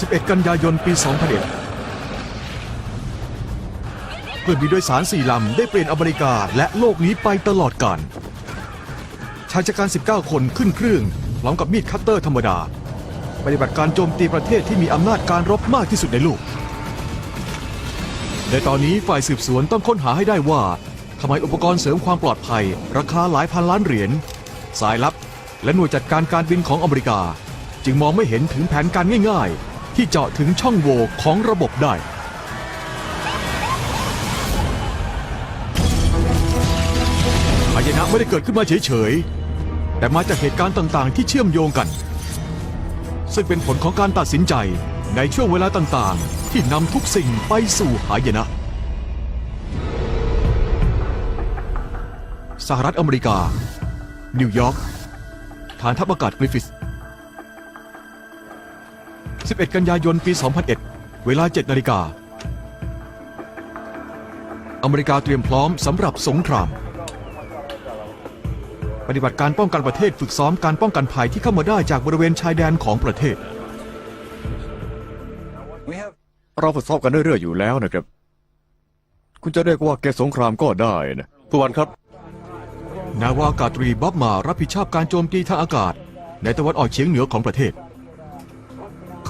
11 กันยายนปี 2001เพื่อนบินโดยสารสี่ลำได้เปลี่ยนอเมริกาและโลกนี้ไปตลอดกาลชายชะกัน 19 คนขึ้นเครื่องพร้อมกับมีดคัตเตอร์ธรรมดา ปฏิบัติการโจมตีประเทศที่มีอำนาจการรบมากที่สุดในโลกในตอนนี้ฝ่ายสืบสวนต้องค้นหาให้ได้ว่าทำไมอุปกรณ์เสริมความปลอดภัย ราคาหลายพันล้านเหรียญสายลับ และหน่วยจัดการการบินของอเมริกา จึงมองไม่เห็นถึงแผนการง่าย ๆ ที่เจาะถึงช่องโหว่ของระบบได้ หายนะไม่ได้เกิดขึ้นมาเฉยๆ แต่มาจากเหตุการณ์ต่างๆ ที่เชื่อมโยงกัน ซึ่งเป็นผลของการตัดสินใจในช่วงเวลาต่างๆ ที่นำทุกสิ่งไปสู่หายนะ สหรัฐอเมริกา นิวยอร์กฐานทัพอากาศกริฟฟิส 11 กันยายน ปี 2001 เวลา 7 นาฬิกา อเมริกาเตรียมพร้อมสำหรับสงคราม ปฏิบัติการป้องกันประเทศฝึกซ้อมการป้องกันภัยที่เข้ามาได้จากบริเวณชายแดนของประเทศ เราฝึกซ้อมกันเรื่อยๆอยู่แล้วนะครับ คุณจะเรียกว่าเกมสงครามก็ได้นะผู้วันครับ นาวาอากาศตรีบ๊อบมารับผิดชอบการโจมตีทางอากาศ ในตะวันออกเฉียงเหนือของประเทศ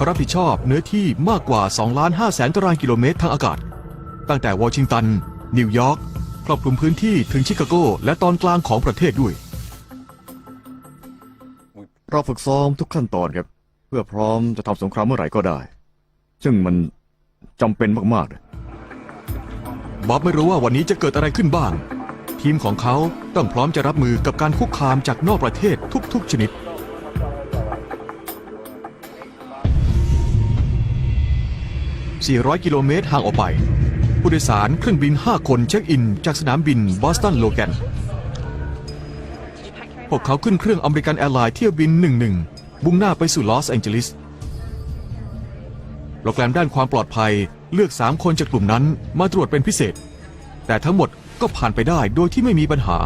เขารับผิดชอบเนื้อที่มากกว่า 2 ล้าน5แสนตารางกิโลเมตรทางอากาศ ตั้งแต่วอชิงตัน นิวยอร์กครอบคลุมพื้นที่ถึงชิคาโก และตอนกลางของประเทศด้วย เราฝึกซ้อมทุกขั้นตอนครับ เพื่อพร้อมจะทำสงครามเมื่อไหร่ก็ได้ ซึ่งมันจำเป็นมากๆเลยบ๊อบไม่รู้ว่าวันนี้จะเกิดอะไรขึ้นบ้าง ทีมของเขาต้องพร้อมจะรับมือกับการคุกคามจากนอกประเทศทุก ๆ ชนิด 400 กิโลเมตรห่างออกไป ผู้โดยสารเครื่องบิน 5 คนเช็คอิน จากสนามบินบอสตันโลแกน พวกเขาขึ้นเครื่องอเมริกันแอร์ไลน์เที่ยวบิน 11มุ่งหน้าไปสู่ลอสแองเจลิสโปรแกรมด้านความปลอดภัยเลือก 3 คนจากกลุ่มนั้นมาตรวจเป็นพิเศษ แต่ทั้งหมดก็ผ่านไปได้โดยที่ไม่มีปัญหา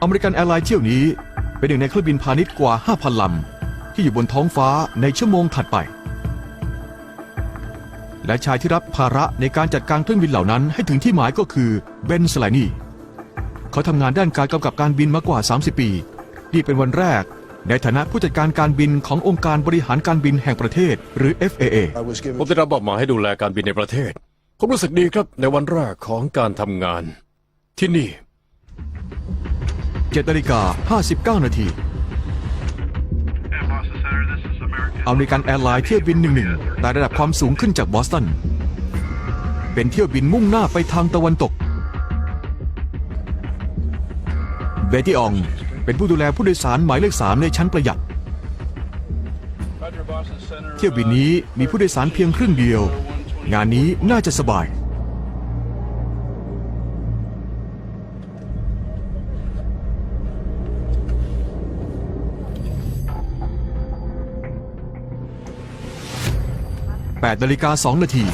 อเมริกันแอร์ไลน์เที่ยวนี้ เป็นหนึ่งในเครื่องบินพาณิชย์กว่า 5,000 ลำ ที่อยู่บนท้องฟ้าในชั่วโมงถัดไป และชายที่รับภาระในการจัดการเครื่องบินเหล่านั้นให้ถึงที่หมายก็คือเบนสไลนีเขาทำงานด้านการกำกับการบินมากว่า 30 ปี นี่เป็นวันแรก ในฐานะผู้จัดการการบินขององค์การบริหารการบินแห่งประเทศ หรือ FAA ผมได้รับมอบหมายให้ดูแลการบินในประเทศ ผมรู้สึกดีครับในวันแรกของการทำงาน ที่นี่ 7นาฬิกา59 นาทีอเมริกันแอร์ไลน์เที่ยวบิน 11ไต่ระดับความสูงขึ้นจากบอสตัน เป็นเที่ยวบินมุ่งหน้าไปทางตะวันตก เบตตี้ออง เป็นผู้ดูแลผู้โดยสารหมายเลขสามในชั้นประหยัด เที่ยวบินนี้มีผู้โดยสารเพียงครึ่งเดียว งานนี้น่าจะสบาย 8นาฬิกา2นาที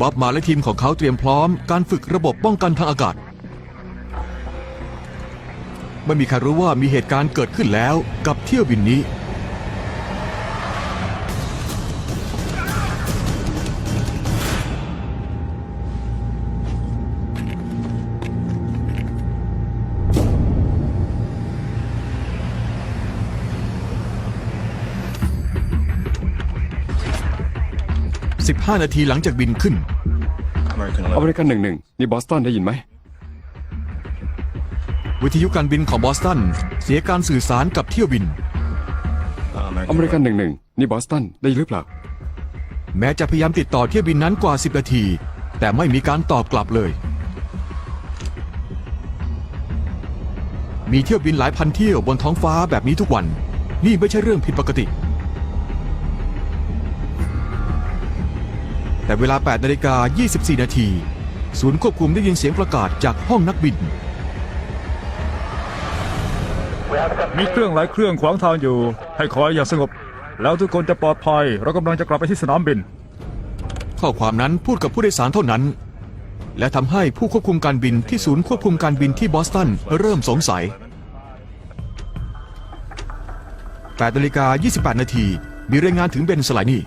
บ๊อบมาและทีมของเขาเตรียมพร้อมการฝึกระบบป้องกันทางอากาศ ไม่มีใครรู้ว่ามีเหตุการณ์เกิดขึ้นแล้วกับเที่ยวบินนี้ 15 นาทีหลังจากบินขึ้นอเมริกันหนึ่งหนึ่งนี่บอสตันได้ยินไหม วิทยุการบินของบอสตัน เสียการสื่อสารกับเที่ยวบินอเมริกันหนึ่งหนึ่งนี่บอสตันได้ยินหรือเปล่า แม้จะพยายามติดต่อเที่ยวบินนั้นกว่า 10 นาที แต่ไม่มีการตอบกลับเลย มีเที่ยวบินหลายพันเที่ยวบนท้องฟ้าแบบนี้ทุกวัน นี่ไม่ใช่เรื่องผิดปกติ แต่เวลา 8 นาฬิกา 24 นาที ศูนย์ควบคุมได้ยินเสียงประกาศจากห้องนักบิน มีเครื่องหลายเครื่องขวางทางอยู่ ให้คอยอย่างสงบ แล้วทุกคนจะปลอดภัย เรากำลังจะกลับไปที่สนามบิน ข้อความนั้นพูดกับผู้โดยสารเท่านั้น และทำให้ผู้ควบคุมการบินที่ศูนย์ควบคุมการบินที่บอสตันเริ่มสงสัย 8 นาฬิกา 28 นาทีมีรายงานถึงเบนสไลนี่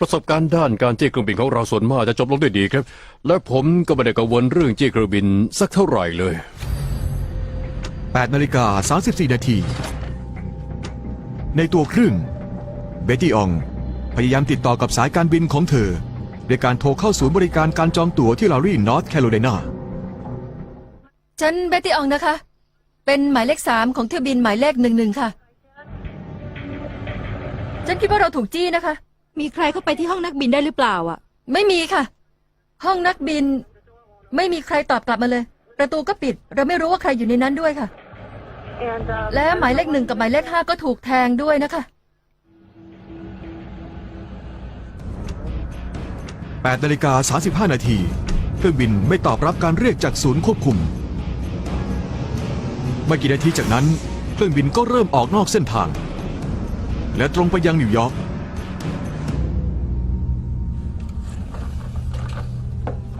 ประสบการณ์ด้านการจี้เครื่องบินของเราส่วนมากจะจบลงด้วยดีครับ และผมก็ไม่ได้กังวลเรื่องจี้เครื่องบินสักเท่าไหร่เลย 8นาฬิกา34 นาที ในตัวเครื่องเบตตี้ออง พยายามติดต่อกับสายการบินของเธอด้วยการโทรเข้าศูนย์บริการการจองตั๋วที่ลารีนอร์ทแคโรไลนาฉันเบตตี้อองนะคะ เป็นหมายเลขสามของเที่ยวบินหมายเลขหนึ่งหนึ่งค่ะ ฉันคิดว่าเราถูกจี้นะคะ มีใครเข้าไปที่ห้องนักบินได้หรือเปล่าอะ ไม่มีค่ะ ห้องนักบิน ไม่มีใครตอบกลับมาเลย ประตูก็ปิด เราไม่รู้ว่าใครอยู่ในนั้นด้วยค่ะและหมายเลขหนึ่งกับหมายเลขห้าก็ถูกแทงด้วยนะคะ 8นาฬิกา35 นาที เครื่องบินไม่ตอบรับการเรียกจากศูนย์ควบคุม ไม่กี่นาทีจากนั้น เครื่องบินก็เริ่มออกนอกเส้นทาง และตรงไปยังนิวยอร์ก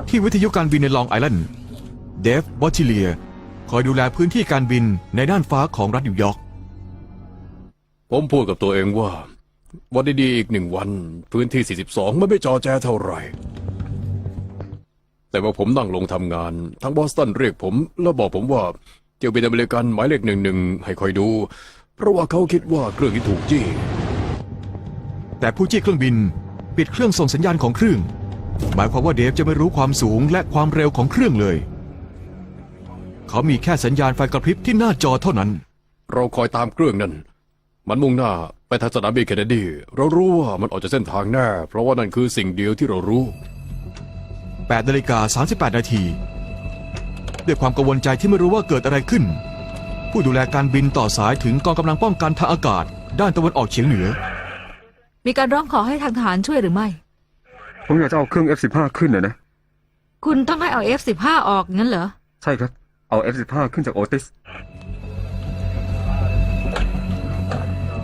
ที่วิทยุการบินในลองไอแลนด์ เดฟบอตติเลีย คอยดูแลพื้นที่การบินในด้านฟ้าของรัฐนิวยอร์ก ผมพูดกับตัวเองว่า วันดีๆอีกหนึ่งวัน พื้นที่ 42มันไม่จอแจเท่าไหร่ แต่ว่าผมนั่งลงทำงานทางบอสตันเรียกผม แล้วบอกผมว่าเที่ยวบินอเมริกันหมายเลขหนึ่งหนึ่งให้คอยดู เพราะว่าเขาคิดว่าเครื่องที่ถูกจี้แต่ผู้จี้เครื่องบิน ปิดเครื่องส่งสัญญาณของเครื่อง หมายความว่าเดฟจะไม่รู้ความสูงและความเร็วของเครื่องเลย เขามีแค่สัญญาณไฟกระพริบที่หน้าจอเท่านั้น เราคอยตามเครื่องนั้น มันมุ่งหน้าไปทางสนามบินเคนเนดีเรารู้ว่ามันออกจากเส้นทางแน่เพราะว่านั่นคือสิ่งเดียวที่เรารู้ 8นาฬิกา38 นาที ด้วยความกังวลใจที่ไม่รู้ว่าเกิดอะไรขึ้น ผู้ดูแลการบินต่อสายถึงกองกำลังป้องกันทางอากาศ ด้านตะวันออกเฉียงเหนือ มีการร้องขอให้ทางทหารช่วยหรือไม่ ผมอยากจะเอาเครื่อง F15 ขึ้นนะนะ คุณต้องให้เอา F15 ออกงั้นเหรอ ใช่ครับ เอา F15 ขึ้นจากโอติส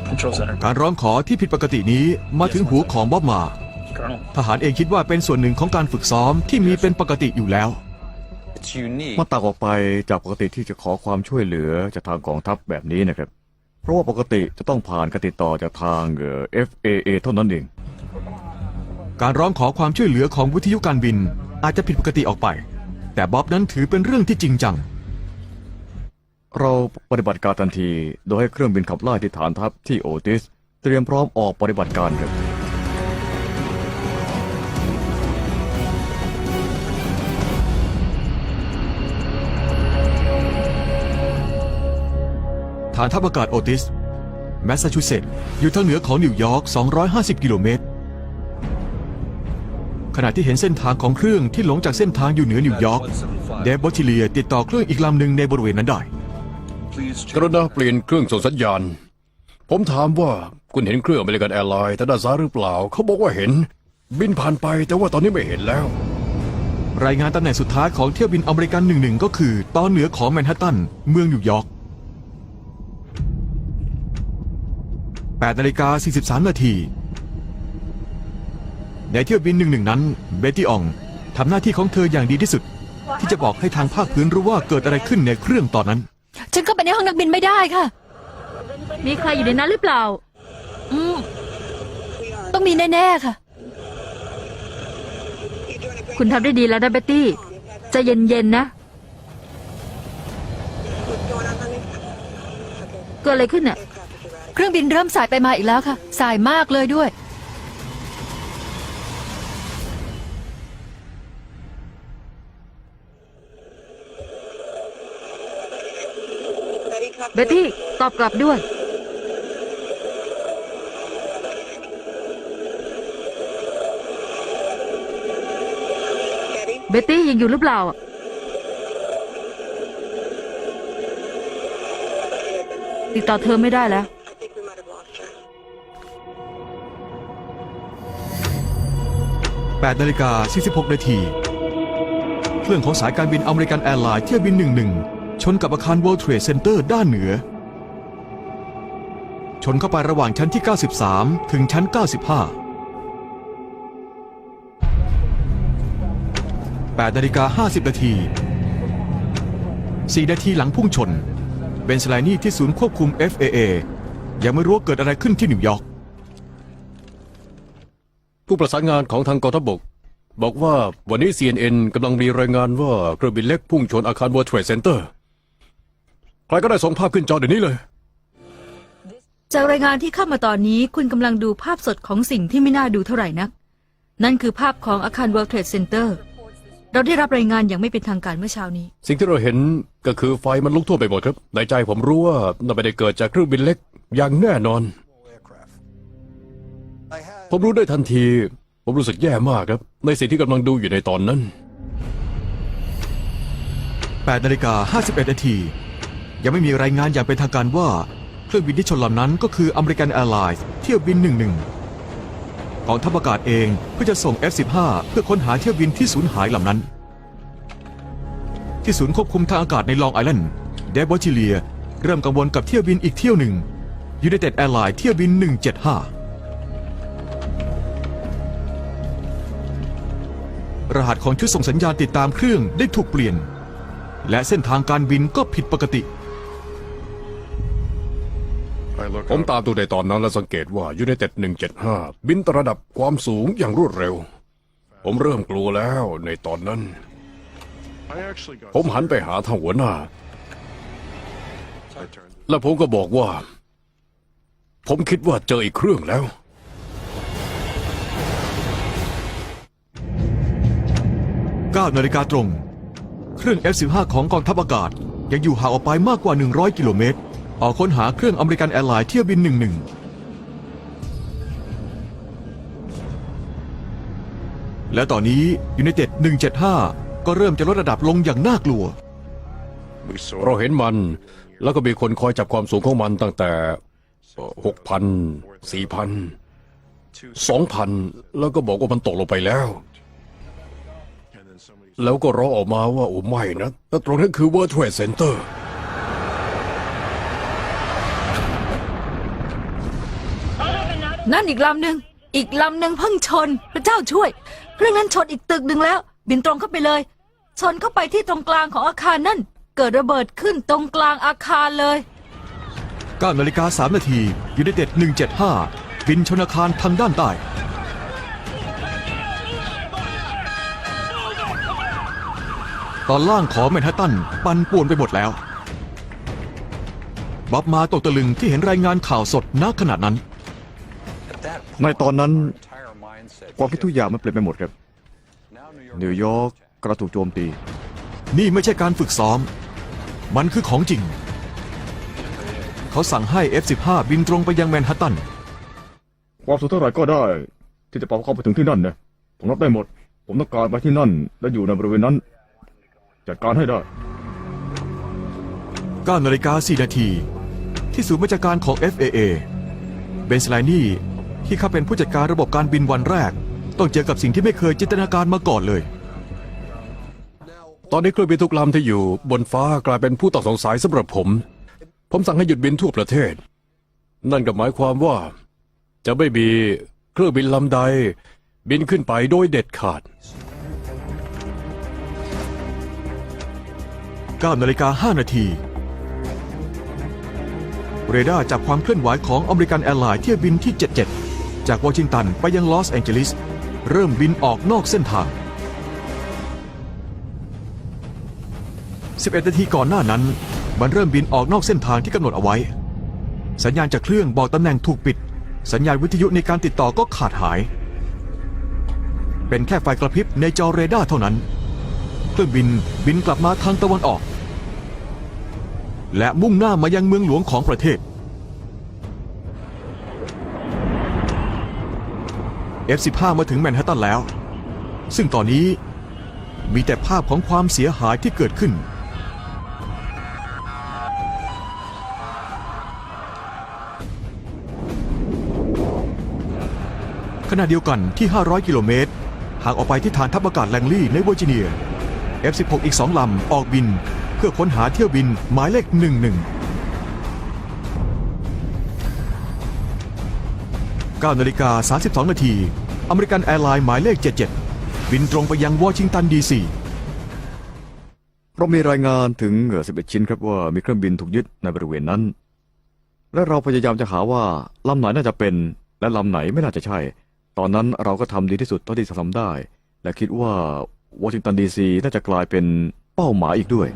Control Center การร้องขอที่ผิดปกตินี้มาถึงหูของบ๊อบมา Colonel ทหารเองคิดว่าเป็นส่วนหนึ่งของการฝึกซ้อมที่มีเป็นปกติอยู่แล้ว It's unique. มันต่างออกไปจากปกติที่จะขอความช่วยเหลือจากทางกองทัพแบบนี้นะครับ เพราะว่าปกติจะต้องผ่านการติดต่อจากทางเอ่อ FAA เท่านั้นเอง การร้องขอความช่วยเหลือของวิทยุการบินอาจจะผิดปกติออกไป แต่บ๊อบนั้นถือเป็นเรื่องที่จริงจัง เราปฏิบัติการทันที โดยให้เครื่องบินขับไล่ที่ฐานทัพที่โอติส เตรียมพร้อมออกปฏิบัติการครับ ฐานทัพอากาศโอติส แมสซาชูเซตส์อยู่ทางเหนือของนิวยอร์ก 250 กิโลเมตร ขณะที่เห็นเส้นทางของเครื่องที่หลงจากเส้นทางอยู่เหนือนิวยอร์กเดฟบอตติเลียติดต่อเครื่องอีกลำหนึ่งในบริเวณนั้นได้ Please กรุณาเปลี่ยนเครื่องส่งสัญญาณ ผมถามว่าคุณเห็นเครื่องอเมริกันแอร์ไลน์ทางด้านซ้ายหรือเปล่า เขาบอกว่าเห็น บินผ่านไปแต่ว่าตอนนี้ไม่เห็นแล้ว รายงานตำแหน่งสุดท้ายของเที่ยวบินอเมริกัน11ก็คือ ตอนเหนือของแมนฮัตตันเมืองนิวยอร์ก8นาฬิกา43นาที ในเที่ยวบิน11นั้น เบตตี้อองทำหน้าที่ของเธออย่างดีที่สุด ที่จะบอกให้ทางภาคพื้นรู้ว่าเกิดอะไรขึ้นในเครื่องตอนนั้น ฉันเข้าไปในห้องนักบินไม่ได้ค่ะ มีใครอยู่ในนั้นหรือเปล่า อืม ต้องมีแน่ๆค่ะ คุณทำได้ดีแล้วนะเบตตี้ใจะเย็นๆนะ เกิดอะไรขึ้นอะ เครื่องบินเริ่มสายไปมาอีกแล้วค่ะ สายมากเลยด้วย เบตตี้ตอบกลับด้วย เบตตี้ยังอยู่หรือเปล่า ติดต่อเธอไม่ได้แล้ว8นาฬิกา46นาทีเครื่องของสายการบินอเมริกันแอร์ไลน์เที่ยวบิน 11 ชนกับอาคาร World Trade Center ด้านเหนือ ชนเข้าไประหว่างชั้นที่ 93 ถึงชั้น 95 8นาฬิกา50 นาที 4 นาทีหลังพุ่งชน เบนสไลนี่ที่ศูนย์ควบคุม FAA ยังไม่รู้ว่าเกิดอะไรขึ้นที่นิวยอร์กผู้ประสานงานของทางกองทัพบก บอกว่าวันนี้ CNN กำลังมีรายงานว่าเครื่องบินเล็กพุ่งชนอาคาร World Trade Center ครก็ได้ส่งภาพขึ้นจอเดี๋ยวนี้เลย จากรายงานที่เข้ามาตอนนี้คุณกำลังดูภาพสดของสิ่งที่ไม่น่าดูเท่าไหร่นัก นั่นคือภาพของอาคาร World Trade Center เราได้รับรายงานอย่างไม่เป็นทางการเมื่อเช้านี้ สิ่งที่เราเห็นก็คือไฟมันลุกทั่วไปหมดครับ ในใจผมรู้ว่าน่าไม่ได้เกิดจากเครื่องบินเล็กอย่างแน่นอน ผมรู้ได้ทันที ผมรู้สึกแย่มากครับ ในสิ่งที่กำลังดูอยู่ในตอนนั้น8นาฬิกา51นาที ยังไม่มีรายงานอย่างเป็นทางการว่า เครื่องบินที่ชนลำนั้นก็คืออเมริกันแอร์ไลน์เที่ยวบิน 11 กองทัพอากาศเองเพื่อจะส่ง F-15 เพื่อค้นหาเที่ยวบินที่สูญหายลำนั้น ที่ศูนย์ควบคุมทางอากาศในลองไอแลนด์เดบอชิเลีย เริ่มกังวลกับเที่ยวบินอีกเที่ยวหนึ่งยู n นเต็ดแอร์ไลน์เที่ยวบิน 175รหัสของชุดส่งสัญญาณติดตามเครื่องได้ถูกเปลี่ยน และเส้นทางการบินก็ผิดปกติ ผมตามดูในตอนนั้นและสังเกตว่ายู n นเต็ด175 บินระดับความสูงอย่างรวดเร็ว ผมเริ่มกลัวแล้วในตอนนั้น ผมหันไปหาทางหัวหน้า แล้วผมก็บอกว่า ผมคิดว่าเจออีกเครื่องแล้ว 9นาฬิกาตรง เครื่อง F-15 ของกองทัพอากาศ ยังอยู่ห่างออกไปมากกว่า 100 กิโลเมตร ออกค้นหาเครื่องอเมริกันแอร์ไลน์เที่ยวบิน 11 และตอนนี้ยู n นเต็ด175 ก็เริ่มจะลดระดับลงอย่างน่ากลัว เราเห็นมันแล้วก็มีคนคอยจับความสูงของมันตั้งแต่หกพันสี่พันสองพันแล้วก็บอกว่ามันตกลงไปแล้ว แล้วก็ร้องออกมาว่าโอ้ไม่นะแต่ตรงนั้นคือ World Trade Center นั่นอีกลำหนึ่งอีกลำหนึ่งเพิ่งชน พระเจ้าช่วย เครื่องนั้นชนอีกตึกหนึ่งแล้ว บินตรงเข้าไปเลย ชนเข้าไปที่ตรงกลางของอาคารนั่น เกิดระเบิดขึ้นตรงกลางอาคารเลย 9นาฬิกา3นาทียู n นเต็ด175 บินชนอาคารทางด้านใต้ ตอนล่างของแมนฮัตตัน ปั่นป่วนไปหมดแล้วบ๊อบมาตกตะลึงที่เห็นรายงานข่าวสดณขณะนั้น ในตอนนั้น entire mindset ความคิดทุกอย่างมันเปลี่ยนไปหมดครับ Now New York นิวยอร์กกระถูกโจมตี นี่ไม่ใช่การฝึกซ้อม มันคือของจริง เขาสั่งให้ F-15 บินตรงไปยังแมนฮัตตัน ความสูงเท่าไหร่ก็ได้ ที่จะปรับเข้าไปถึงที่นั่นนะผมรับได้หมด ผมต้องการไปที่นั่น และอยู่ในบริเวณนั้น จัดการให้ได้9นาฬิกา4นาที ที่ศูนย์บัญชาการของ FAA เบนสไลนี่ ที่เขาเป็นผู้จัดการระบบการบินวันแรก ต้องเจอกับสิ่งที่ไม่เคยจินตนาการมาก่อนเลย ตอนนี้เครื่องบินทุกลำที่อยู่บนฟ้ากลายเป็นผู้ต้องสงสัยสำหรับผม ผมสั่งให้หยุดบินทั่วประเทศ นั่นก็หมายความว่า จะไม่มีเครื่องบินลำใด บินขึ้นไปโดยเด็ดขาด9นาฬิกา5นาที เรดาร์จับความเคลื่อนไหวของอเมริกันแอร์ไลน์เที่ยวบินที่ 77 จากวอชิงตันไปยังลอสแองเจลิส เริ่มบินออกนอกเส้นทาง 11 นาทีก่อนหน้านั้น มันเริ่มบินออกนอกเส้นทางที่กำหนดเอาไว้ สัญญาณจากเครื่องบอกตำแหน่งถูกปิด สัญญาณวิทยุในการติดต่อก็ขาดหาย เป็นแค่ไฟกระพริบในจอเรดาร์เท่านั้น เครื่องบินบินกลับมาทางตะวันออก และมุ่งหน้ามายังเมืองหลวงของประเทศ F-15 มาถึงแมนฮัตตันแล้ว ซึ่งตอนนี้มีแต่ภาพของความเสียหายที่เกิดขึ้น ขณะเดียวกันที่ 500 กิโลเมตรห่างออกไปที่ฐานทัพอากาศแลงลีย์ในเวอร์จิเนีย F-16 อีก 2 ลำออกบิน เพื่อค้นหาเที่ยวบินหมายเลข 11 9นาฬิกา32 นาที อเมริกันแอร์ไลน์หมายเลข 77 บินตรงไปยังวอชิงตันดีซีเรามีรายงานถึงเอ่อ11 ชิ้นครับว่ามีเครื่องบินถูกยึดในบริเวณนั้น และเราพยายามจะหาว่าลำไหนน่าจะเป็น และลำไหนไม่น่าจะใช่ ตอนนั้นเราก็ทำดีที่สุดเท่าที่จะทำได้ และคิดว่าวอชิงตันดีซีน่าจะกลายเป็นเป้าหมายอีกด้วย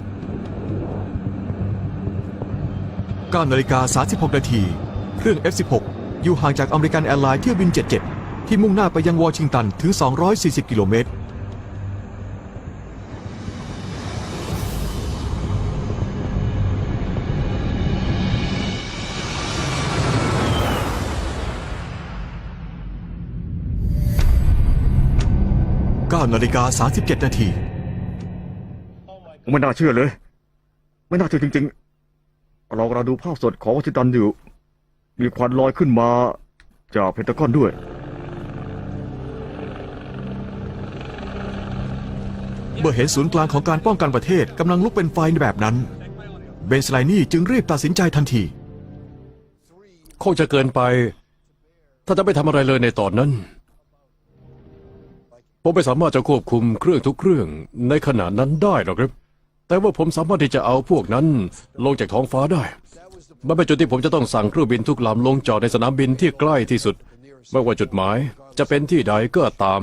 9นาฬิกา36 นาที เครื่อง F16 อยู่ห่างจากอเมริกันแอร์ไลน์เที่ยวบิน 77 ที่มุ่งหน้าไปยังวอชิงตันถึง 240 กิโลเมตร 9นาฬิกา37 นาที ไม่น่าเชื่อเลย ไม่น่าเชื่อจริง ๆ เรากำลังดูภาพสดของวอชิงตันอยู่ มีควันลอยขึ้นมาจากเพนทากอนด้วย เมื่อเห็นศูนย์กลางของการป้องกันประเทศกำลังลุกเป็นไฟในแบบนั้น เบนสไลนี่จึงรีบตัดสินใจทันที คงจะเกินไป ถ้าจะไม่ทำอะไรเลยในตอนนั้น ผมไม่สามารถจะควบคุมเครื่องทุกเครื่องในขณะนั้นได้หรอกครับ แต่ว่าผมสามารถที่จะเอาพวกนั้นลงจากท้องฟ้าได้ มันเป็นจุดที่ผมจะต้องสั่งเครื่องบินทุกลำลงจอดในสนามบินที่ใกล้ที่สุด ไม่ว่าจุดหมายจะเป็นที่ใดก็ตาม